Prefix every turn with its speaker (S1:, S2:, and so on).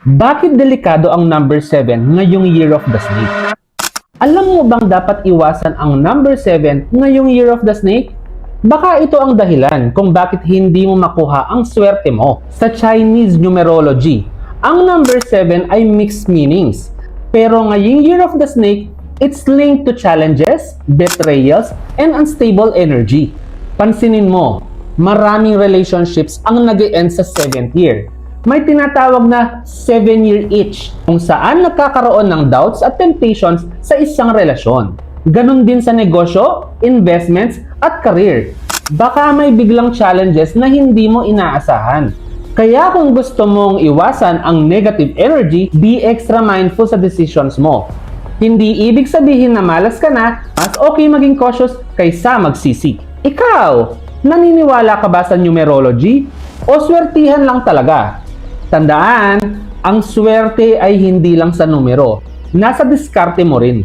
S1: Bakit delikado ang number 7 ngayong Year of the Snake? Alam mo bang dapat iwasan ang number 7 ngayong Year of the Snake? Baka ito ang dahilan kung bakit hindi mo makuha ang swerte mo. Sa Chinese numerology, ang number 7 ay mixed meanings. Pero ngayong Year of the Snake, it's linked to challenges, betrayals, and unstable energy. Pansinin mo, maraming relationships ang nag end sa 7th year. May tinatawag na 7-year itch kung saan nagkakaroon ng doubts at temptations sa isang relasyon. Ganon din sa negosyo, investments, at career. Baka may biglang challenges na hindi mo inaasahan. Kaya kung gusto mong iwasan ang negative energy, be extra mindful sa decisions mo. Hindi ibig sabihin na malas ka na, mas okay maging cautious kaysa magsisi. Ikaw, naniniwala ka ba sa numerology? O swertihan lang talaga? Tandaan, ang swerte ay hindi lang sa numero. Nasa diskarte mo rin.